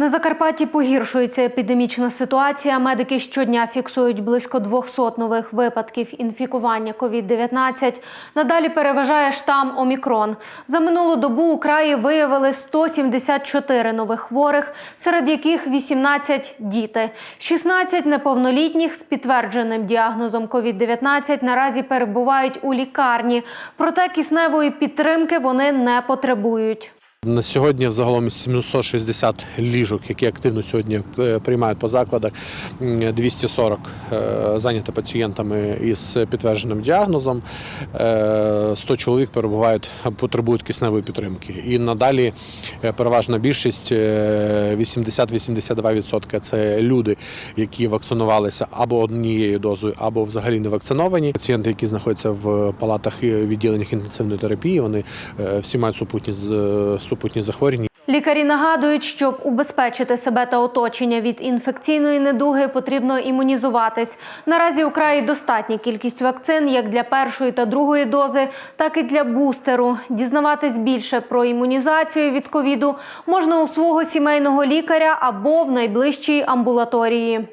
На Закарпатті погіршується епідемічна ситуація. Медики щодня фіксують близько 200 нових випадків інфікування COVID-19. Надалі переважає штам Омікрон. За минулу добу у краї виявили 174 нових хворих, серед яких 18 – діти. 16 неповнолітніх з підтвердженим діагнозом COVID-19 наразі перебувають у лікарні. Проте кисневої підтримки вони не потребують. На сьогодні взагалом 760 ліжок, які активно сьогодні е, приймають по закладах, м, 240 е, зайняті пацієнтами із підтвердженим діагнозом, е, 100 чоловік перебувають, потребують кисневої підтримки. І надалі е, переважна більшість е, 80-82% це люди, які вакцинувалися або однією дозою, або взагалі не вакциновані. Пацієнти, які знаходяться в палатах відділеннях інтенсивної терапії, вони е, всі мають супутні супутні захворювання. Лікарі нагадують, щоб убезпечити себе та оточення від інфекційної недуги, потрібно імунізуватись. Наразі у краї достатня кількість вакцин як для першої та другої дози, так і для бустеру. Дізнаватись більше про імунізацію від ковіду можна у свого сімейного лікаря або в найближчій амбулаторії.